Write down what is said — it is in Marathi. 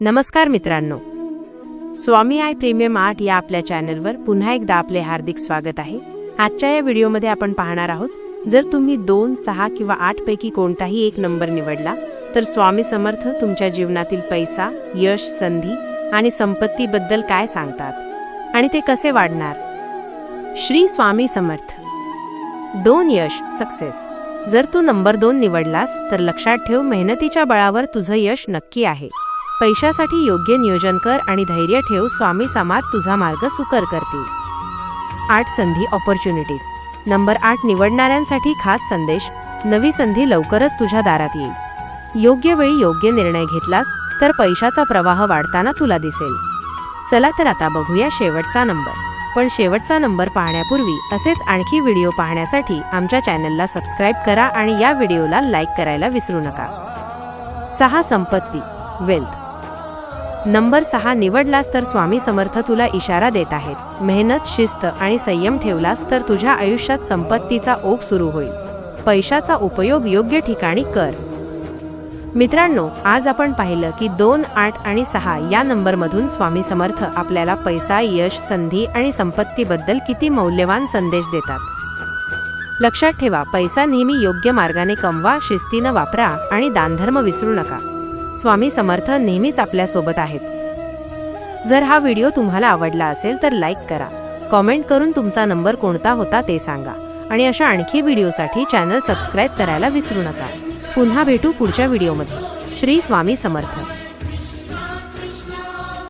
नमस्कार मित्रांनो. स्वामी आय प्रीमियम आर्ट या आपल्या चॅनलवर पुन्हा एकदा आपले हार्दिक स्वागत आहे. आजच्या या व्हिडिओमध्ये आपण पाहणार आहोत जर तुम्ही दोन सहा किंवा आठ पैकी कोणताही एक नंबर निवडला तर स्वामी समर्थ तुमच्या जीवनातील पैसा यश संधी आणि संपत्तीबद्दल काय सांगतात आणि ते कसे वाढणार? श्री स्वामी समर्थ. दोन यश सक्सेस. जर तू नंबर दोन निवडलास तर लक्षात ठेव मेहनतीच्या बळावर तुझं यश नक्की आहे. पैशासाठी योग्य नियोजन कर आणि धैर्य ठेव स्वामी समाज तुझा मार्ग सुकर करतील. आठ संधी ऑपॉर्च्युनिटीज नंबर आठ निवडणाऱ्यांसाठी खास संदेश. नवी संधी लवकरच तुझ्या दारात येईल. योग्य वेळी योग्य निर्णय घेतलास तर पैशाचा प्रवाह वाढताना तुला दिसेल. चला तर आता बघूया शेवटचा नंबर. पण शेवटचा नंबर पाहण्यापूर्वी असेच आणखी व्हिडिओ पाहण्यासाठी आमच्या चॅनलला सबस्क्राईब करा आणि या व्हिडिओला लाईक करायला विसरू नका. सहा संपत्ती. वेल्थ. नंबर सहा निवडलास तर स्वामी समर्थ तुला इशारा देत आहेत. मेहनत शिस्त आणि संयम ठेवलास तर तुझ्या आयुष्यात संपत्तीचा ओघ सुरू होईल. पैशाचा उपयोग योग्य ठिकाणी कर. मित्रांनो आज आपण पाहिलं की दोन आठ आणि सहा या नंबरमधून स्वामी समर्थ आपल्याला पैसा यश संधी आणि संपत्तीबद्दल किती मौल्यवान संदेश देतात. लक्षात ठेवा पैसा नेहमी योग्य मार्गाने कमवा शिस्तीनं वापरा आणि दानधर्म विसरू नका. स्वामी समर्थ नेहमीच आपल्यासोबत आहेत. जर हा व्हिडिओ तुम्हाला आवडला असेल तर लाईक करा. कॉमेंट करून तुमचा नंबर कोणता होता ते सांगा. आणि अशा आणखी व्हिडिओसाठी चॅनल सबस्क्राईब करायला विसरू नका. पुन्हा भेटू पुढच्या व्हिडिओमध्ये. श्री स्वामी समर्थ.